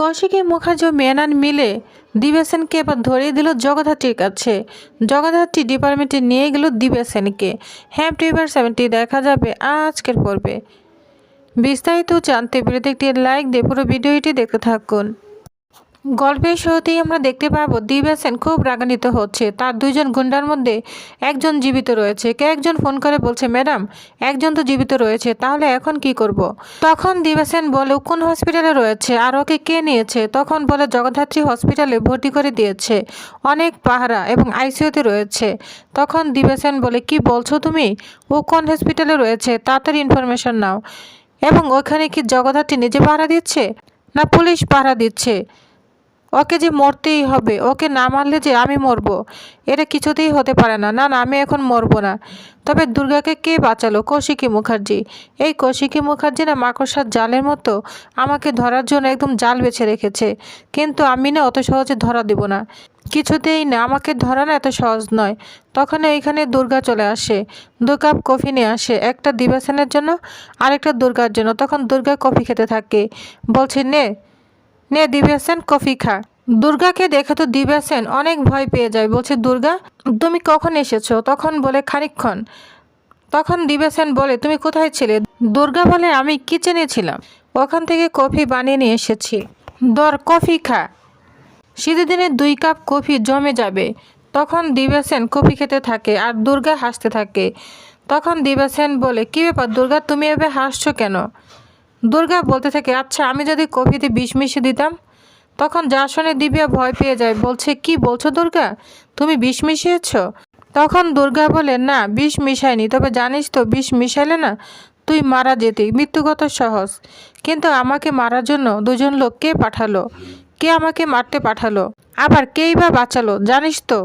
কৌশিকী মুখার্জি মেনান মিলে দিবেসেনকে এবার ধরিয়ে দিল জগদ্ধাত্রীর কাছে। জগদ্ধাত্রী ডিপার্টমেন্টে নিয়ে গেল দিবেসেনকে। হ্যাপ টিভার সেভেনটি দেখা যাবে আজকের পর্বে। বিস্তারিত জানতে ভিডিওতে একটি লাইক দিয়ে পুরো ভিডিওটি দেখতে থাকুন। গল্পের শুরুতেই আমরা দেখতে পাবো দিবেসেন খুব রাগান্বিত হচ্ছে। তার দুইজন গুন্ডার মধ্যে একজন জীবিত রয়েছে। কে একজন ফোন করে বলছে, ম্যাডাম, একজন তো জীবিত রয়েছে, তাহলে এখন কি করব। তখন দিবেসেন বলে, কোন হসপিটালে রয়েছে? আর ওকে কে নিয়েছে? তখন বলে, জগদ্ধাত্রী হসপিটালে ভর্তি করে দিয়েছে। অনেক পাহারা এবং আইসিইউতে রয়েছে। তখন দিবেসেন বলে, কি বলছো তুমি? ও কোন হসপিটালে রয়েছে? তাড়াতাড়ি ইনফরমেশন নাও। এবং ওখানে কি জগদ্ধাত্রী নিজে পাহারা দিচ্ছে? না পুলিশ পাহারা দিচ্ছে? ওকে যে মরতেই হবে, ওকে না মারলে যে আমি মরবো, এটা কিছুতেই হতে পারে না। না না, আমি এখন মরবো না। তবে দুর্গাকে কে বাঁচালো? কৌশিকী মুখার্জি। এই কৌশিকী মুখার্জি না মাকড়সার জালের মতো আমাকে ধরার জন্য একদম জাল বেছে রেখেছে। কিন্তু আমি না অত সহজে ধরা দেব না। কিছুতেই না, আমাকে ধরা না এত সহজ নয়। তখন এইখানে দুর্গা চলে আসে। দু কাপ কফি নিয়ে আসে। একটা দিবাসেনের জন্য, আরেকটা দুর্গার জন্য। তখন দুর্গা কফি খেতে থাকে। বলছে, নে নে দিব্যাসেন কফি খা। দুর্গাকে দেখে তো দিব্যাসেন অনেক ভয় পেয়ে যায়। বলছে, দুর্গা, তুমি কখন এসেছ? তখন বলে, খানিকক্ষণ। তখন দিব্যাসেন বলে, তুমি কোথায় ছিলে? দুর্গা বলে, আমি কিচেনে ছিলাম। ওখান থেকে কফি বানিয়ে নিয়ে এসেছি। দর কফি খা। শীতের দিনে দুই কাপ কফি জমে যাবে। তখন দিব্যাসেন কফি খেতে থাকে আর দুর্গা হাসতে থাকে। তখন দিব্যাসেন বলে, কী ব্যাপার দুর্গা, তুমি এভাবে হাসছো কেন? দুর্গা বলতে থাকে আচ্ছা আমি যদি কফিতে বিষ মিশিয়ে দিতাম, তখন যা শুনে দিব্যা ভয় পেয়ে যায়। বলছে, কি বলছো দুর্গা? তুমি বিষ মিশিয়েছ? তখন দুর্গা বলে, না, বিষ মিশায়নি তবে জানিস তো, বিষ মিশাইলে না, তুই মারা যেতি। মৃত্যুগত সহজ। কিন্তু আমাকে মারার জন্য দুজন লোক কে পাঠালো। কে আমাকে মারতে পাঠালো? আবার কেই বা বাঁচালো? জানিস তো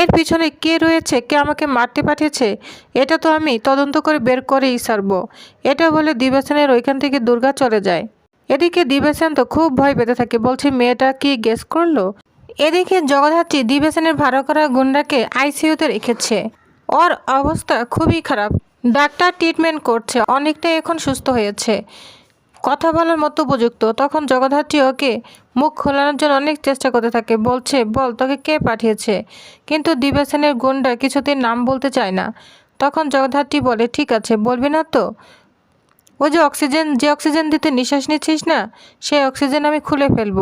এর পিছনে কে রয়েছে? কে আমাকে মারতে পাঠিয়েছে? এটা তো আমি তদন্ত করে বের করেই সারবো। এটা বলে দিবাসেনের ওইখান থেকে দুর্গা চলে যায়। এদিকে দিবাসেন তো খুব ভয় পেতে থাকে। বলছে, মেয়েটা কি গেস করল? এদিকে জগদ্ধাত্রী দিবাসেনের ভাড়া করা গুন্ডাকে আইসিইউতে রেখেছে। ওর অবস্থা খুবই খারাপ। ডাক্তার ট্রিটমেন্ট করছে। অনেকটাই এখন সুস্থ হয়েছে। কথা বলার মতো উপযুক্ত। তখন জগদ্ধাত্রী ওকে মুখ খোলানোর জন্য অনেক চেষ্টা করতে থাকে। বলছে, বল, তোকে কে পাঠিয়েছে? কিন্তু দিবাসেনের গুন্ডা কিছুতেই নাম বলতে চায় না। তখন জগদ্ধাত্রী বলে, ঠিক আছে, বলবি না তো? ওই যে অক্সিজেন যে অক্সিজেন দিতে নিঃশ্বাস নিচ্ছিস না, সেই অক্সিজেন আমি খুলে ফেলব।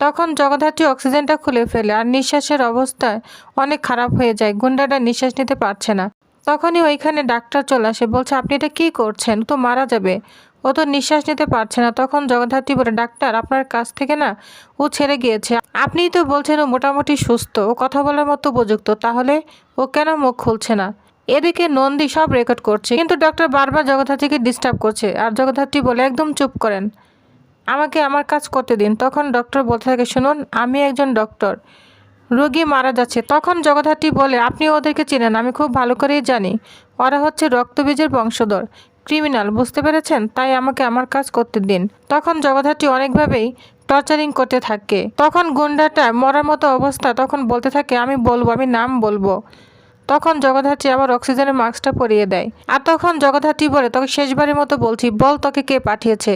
তখন জগদ্ধাত্রী অক্সিজেনটা খুলে ফেলে আর নিঃশ্বাসের অবস্থায় অনেক খারাপ হয়ে যায়। গুন্ডাটা নিঃশ্বাস নিতে পারছে না। তখনই ওইখানে ডাক্তার চলে আসে, বলছে, আপনি এটা কী করছেন? তো মারা যাবে। ও তো নিঃশ্বাস নিতে পারছে না। তখন জগদ্ধাত্রী বলে, ডাক্তার, আপনার কাছ থেকে না ও ছেড়ে গিয়েছে। আপনিই তো বলছেন ও মোটামুটি সুস্থ। ও কথা বলার মতো উপযুক্ত। তাহলে ও কেন মুখ খুলছে না? এদিকে নন্দী সব রেকর্ড করছে। কিন্তু ডক্টর বারবার জগদ্ধাত্রীকে ডিস্টার্ব করছে। আর জগদ্ধাত্রী বলে, একদম চুপ করেন। আমাকে আমার কাজ করতে দিন। তখন ডক্টর বলতে থাকে, শুনুন, আমি একজন ডক্টর রোগী মারা যাচ্ছে। তখন জগদ্ধাত্রী বলে, আপনি ওদেরকে চেনেন। আমি খুব ভালো করেই জানি। ওরা হচ্ছে রক্তবীজের বংশধর। ক্রিমিনাল বুঝতে পেরেছেন? তাই আমাকে আমার কাজ করতে দিন। তখন জগদ্ধাত্রী অনেকভাবেই টর্চারিং করতে থাকে। তখন গুন্ডাটা মরার মতো অবস্থা, তখন বলতে থাকে, আমি বলব, আমি নাম বলব। তখন জগদ্ধাত্রী আবার অক্সিজেনের মাস্কটা পরিয়ে দেয়। আর তখন জগদ্ধাত্রী বলে, তোকে শেষবারের মতো বলছি, বল তোকে কে পাঠিয়েছে?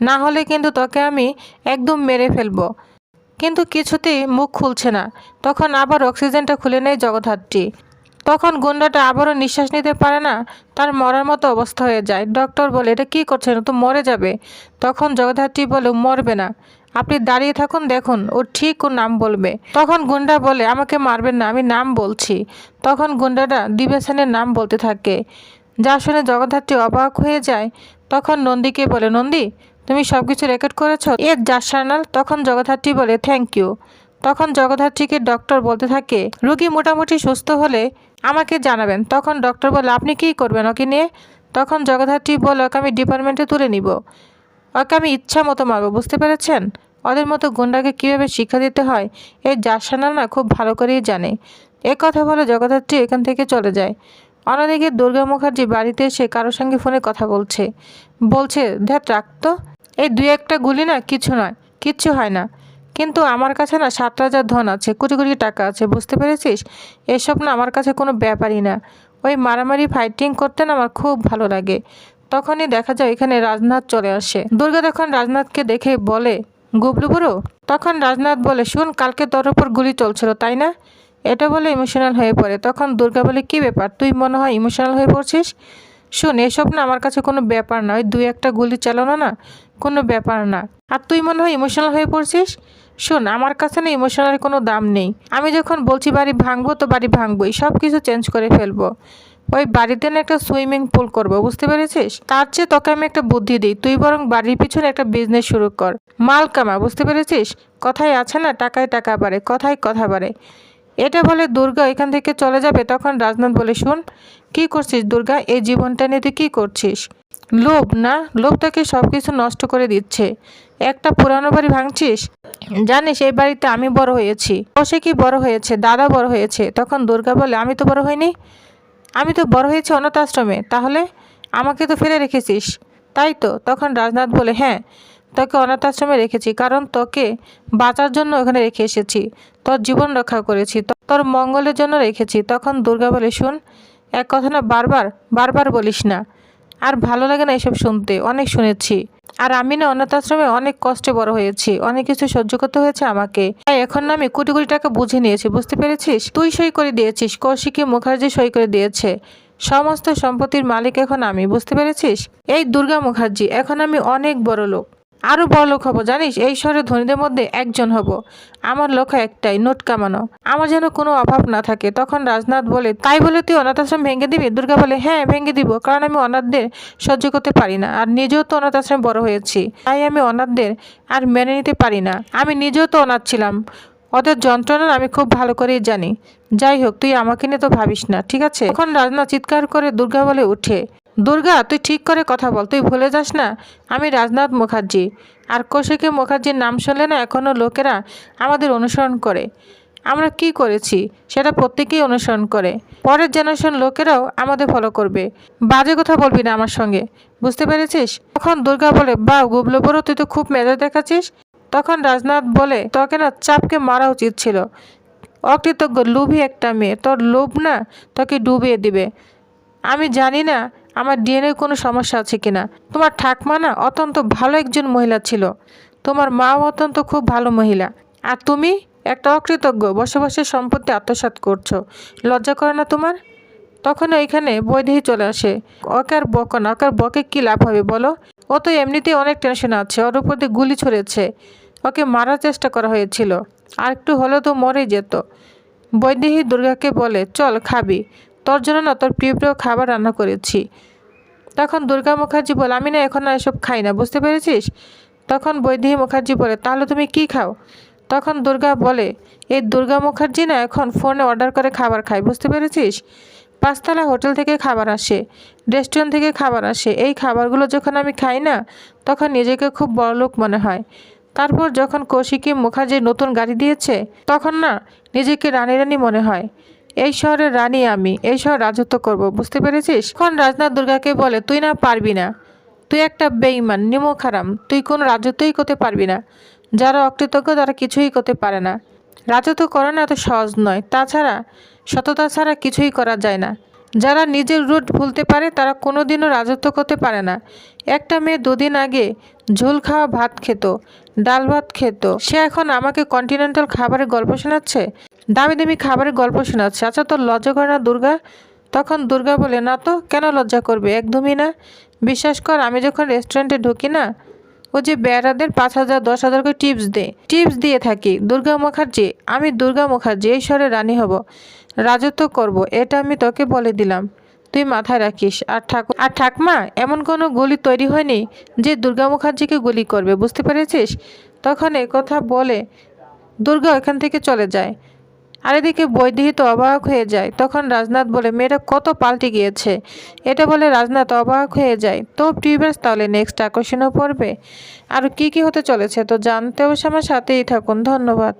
না হলে কিন্তু তোকে আমি একদম মেরে ফেলব। কিন্তু কিছুতেই মুখ খুলছে না। তখন আবার অক্সিজেনটা খুলে নেয় জগদ্ধাত্রী তখন গুন্ডাটা আবারও নিঃশ্বাস নিতে পারে না, তার মরার মতো অবস্থা হয়ে যায়। ডক্টর বলে, এটা কী করছেন? তো মরে যাবে। তখন জগদ্ধাত্রী বলে "ও মরবে না। আপনি দাঁড়িয়ে থাকুন, দেখুন ও ঠিক ও নাম বলবে। তখন গুন্ডা বলে, আমাকে মারবেন না, আমি নাম বলছি। তখন গুন্ডাটা দিবেশনের নাম বলতে থাকে। যা শুনে জগদ্ধাত্রী অবাক হয়ে যায়। তখন নন্দীকে বলে, নন্দী, তুমি সব কিছু রেকর্ড করেছ এর জাসানাল তখন জগদ্ধাত্রী বলে থ্যাংক ইউ তখন জগদ্ধাত্রীকে ডক্টর বলতে থাকে, রুগী মোটামুটি সুস্থ হলে আমাকে জানাবেন। তখন ডক্টর বলে, আপনি কী করবেন ওকে নিয়ে? তখন জগদ্ধাত্রী বলে, ওকে আমি ডিপার্টমেন্টে তুলে নিব। ওকে আমি ইচ্ছা মতো মারবো, বুঝতে পেরেছেন? ওদের মতো গুন্ডাকে কীভাবে শিক্ষা দিতে হয় এই জাসানাল না খুব ভালো করেই জানে। এ কথা বলে জগদ্ধাত্রী এখান থেকে চলে যায়। অন্যদিকে দুর্গা মুখার্জি বাড়িতে এসে কারোর সঙ্গে ফোনে কথা বলছে। বলছে ধ্যাত রাখতো এই দু একটা গুলি না কিছু নয়, কিচ্ছু হয় না। কিন্তু আমার কাছে না সাত হাজার ধন আছে, কোটি কোটি টাকা আছে, বুঝতে পেরেছিস? এসব না আমার কাছে কোনো ব্যাপারই না। ওই মারামারি ফাইটিং করতে না আমার খুব ভালো লাগে। তখনই দেখা যায় এখানে রাজনাথ চলে আসে। দুর্গা তখন রাজনাথকে দেখে বলে, গুবলু বুড়ো? তখন রাজনাথ বলে, শুন, কালকে তোর ওপর গুলি চলছিল, তাই না? এটা বলে ইমোশনাল হয়ে পড়ে। তখন দুর্গা বলে, কী ব্যাপার? তুই মনে হয় ইমোশনাল হয়ে পড়ছিস? শোন, এসব না আমার কাছে কোনো ব্যাপার না ওই দুই একটা গুলি চালানো না, কোনো ব্যাপার না। আর তুই মনে হয় ইমোশনাল হয়ে পড়ছিস? শোন, আমার কাছে না ইমোশনালের কোনো দাম নেই। আমি যখন বলছি বাড়ি ভাঙবো তো বাড়ি ভাঙবোই সব কিছু চেঞ্জ করে ফেলব। ওই বাড়িতে না একটা সুইমিং পুল করব, বুঝতে পেরেছিস? তার চেয়ে তোকে আমি একটা বুদ্ধি দিই, তুই বরং বাড়ির পিছনে একটা বিজনেস শুরু কর। মাল কামা, বুঝতে পেরেছিস? কথায় আছে না, টাকায় টাকা বাড়ে, কথায় কথা বাড়ে। এটা বলে দুর্গা এখান থেকে চলে যাবে, তখন রাজনাথ বলে, শুন কি করছিস দুর্গা? এই জীবনটা নিয়ে তুই কী করছিস? লোভ না? লোভ তোকে সব কিছু নষ্ট করে দিচ্ছে। একটা পুরানো বাড়ি ভাঙছিস? জানিস, এই বাড়িতে আমি বড় হয়েছি। ও সে কি বড় হয়েছে? দাদা বড় হয়েছে। তখন দুর্গা বলে, আমি তো বড় হইনি। আমি তো বড় হয়েছি অনাথ আশ্রমে তাহলে আমাকে তো ফেলে রেখেছিস। তাই তো, তখন রাজনাথ বলে হ্যাঁ তোকে অনাথ আশ্রমে রেখেছি। কারণ তোকে বাঁচার জন্য ওখানে রেখে এসেছি। তোর জীবন রক্ষা করেছি। তোর মঙ্গলের জন্য রেখেছি। তখন দুর্গা বলে, শুন এক কথা না, বারবার বারবার বলিস না। আর ভালো লাগে না এসব শুনতে, অনেক শুনেছি। আর আমি না অনাথ আশ্রমে অনেক কষ্টে বড় হয়েছি, অনেক কিছু সহ্য করতে হয়েছে আমাকে। তাই এখন না আমি কোটি কোটি টাকা বুঝে নিয়েছি, বুঝতে পেরেছিস? তুই সই করে দিয়েছিস, কৌশিকী মুখার্জি সই করে দিয়েছে। সমস্ত সম্পত্তির মালিক এখন আমি, বুঝতে পেরেছিস? এই দুর্গা মুখার্জি, এখন আমি অনেক বড় লোক আরও বড় লোক হব, জানিস? এই শহরে ধনীদের মধ্যে একজন হব। আমার লক্ষ্য একটাই, নোট কামানো। আমার যেন কোনো অভাব না থাকে। তখন রাজনাথ বলে, তাই বলে তুই অনাথ আশ্রম ভেঙে দিবি? দুর্গা বলে হ্যাঁ ভেঙে দিব, কারণ আমি অনাথদের সহ্য করতে পারি না। আর নিজেও তো অনাথ আশ্রমে বড় হয়েছি। তাই আমি অনাথদের আর মেনে নিতে পারি না। আমি নিজেও তো অনাথ ছিলাম। ওদের যন্ত্রণা আমি খুব ভালো করেই জানি। যাই হোক, তুই আমাকে নিয়ে তো ভাবিস না, ঠিক আছে? এখন রাজনাথ চিৎকার করে দুর্গা বলে, উঠে। দুর্গা, তুই ঠিক করে কথা বল, তুই ভুলে যাস না, আমি রাজনাথ মুখার্জি। আর কৌশিকী মুখার্জির নাম শুনলে না এখনও লোকেরা আমাদের অনুসরণ করে। আমরা কি করেছি, সেটা প্রত্যেকেই অনুসরণ করে। পরের জেনারেশন লোকেরাও আমাদের ফলো করবে। বাজে কথা বলবি না আমার সঙ্গে, বুঝতে পেরেছিস? তখন দুর্গা বলে বা গুবলো বড়, তুই তো খুব মেজাজ দেখাচ্ছিস, তখন রাজনাথ বলে, তোকে না চাপকে মারা উচিত ছিল। অকৃতজ্ঞ, লোভী একটা মেয়ে, তোর লোভ না তোকে ডুবিয়ে দিবে। আমি জানি না আমার ডিএনএ কোনো সমস্যা আছে কিনা? তোমার ঠাকমা না অত্যন্ত ভালো একজন মহিলা ছিল। তোমার মাও অত্যন্ত খুব ভালো মহিলা। আর তুমি একটা অকৃতজ্ঞ বসে বসে সম্পত্তি আত্মসাৎ করছ। লজ্জা করে না তোমার? তখন এইখানে বৈদেহী চলে আসে। ওকে আর বকো না, ওকে আর বকে কী লাভ হবে বলো? ও তো এমনিতেই অনেক টেনশন আছে, ওর উপর দিয়ে গুলি ছড়েছে ওকে মারার চেষ্টা করা হয়েছিল। আর একটু হলেও তো মরেই যেত। বৈদেহী দুর্গাকে বলে, চল, খাবি। তোর জন্য না, তোর প্রিয় প্রিয় খাবার রান্না করেছি। তখন দুর্গা মুখার্জি বলে, আমি না এখন এসব খাই না, বুঝতে পেরেছিস? তখন বৈদেহী মুখার্জি বলে, তাহলে তুমি কি খাও? তখন দুর্গা বলে, এই দুর্গা মুখার্জি না এখন ফোনে অর্ডার করে খাবার খায়, বুঝতে পেরেছিস? পাঁচতলা হোটেল থেকে খাবার আসে, রেস্টুরেন্ট থেকে খাবার আসে। এই খাবারগুলো যখন আমি খাই না, তখন নিজেকে খুব বড়লোক মনে হয়। তারপর যখন কৌশিকী মুখার্জি নতুন গাড়ি দিয়েছে, তখন না নিজেকে রানী রানী মনে হয়। এই শহরের রানী আমি, এই শহর রাজত্ব করব, বুঝতে পেরেছিস? এখন রাজনাথ দুর্গাকে বলে, তুই না পারবি না। তুই একটা বেইমান নিমক হারাম তুই কোনো রাজত্বই করতে পারবি না। যারা অকৃতজ্ঞ, তারা কিছুই করতে পারে না। রাজত্ব করা না এত সহজ নয়। তাছাড়া, সততা ছাড়া কিছুই করা যায় না। যারা নিজের রুট ভুলতে পারে, তারা কোনোদিনও রাজত্ব করতে পারে না। একটা মেয়ে দুদিন আগে ঝোল খাওয়া ভাত খেত, ডাল ভাত খেত। সে এখন আমাকে কন্টিনেন্টাল খাবারের গল্প শোনাচ্ছে? দামি দামি খাবারের গল্প শোনাচ্ছে। আচ্ছা তোর লজ্জা করে না দুর্গা? তখন দুর্গা বলে, না তো, কেন লজ্জা করবে? একদমই না। বিশ্বাস কর, আমি যখন রেস্টুরেন্টে ঢুকি না ও যে বেড়াদের পাঁচ হাজার, দশ হাজার করে টিপস দে টিপস দিয়ে থাকি, দুর্গা মুখার্জি, আমি দুর্গা মুখার্জি, এই শহরে রানী হব, রাজত্ব করব, এটা আমি তোকে বলে দিলাম। তুই মাথায় রাখিস। আর ঠাকুর, আর ঠাকমা, এমন কোনো গুলি তৈরি হয়নি যে দুর্গা মুখার্জিকে গুলি করবে, বুঝতে পেরেছিস? তখন কথা বলে, দুর্গা ওখান থেকে চলে যায়। আর এদিকে বৈদেহী তো অবাক হয়ে যায়। তখন রাজনাথ বলে, মেয়েটা কত পাল্টে গিয়েছে। এটা বলে রাজনাথ অবাক হয়ে যায়। তো টিউবার্স, তাহলে নেক্সট আকর্ষণও পড়বে আর কি কি হতে চলেছে, তো জানতে অবশ্য আমার সাথেই থাকুন। ধন্যবাদ।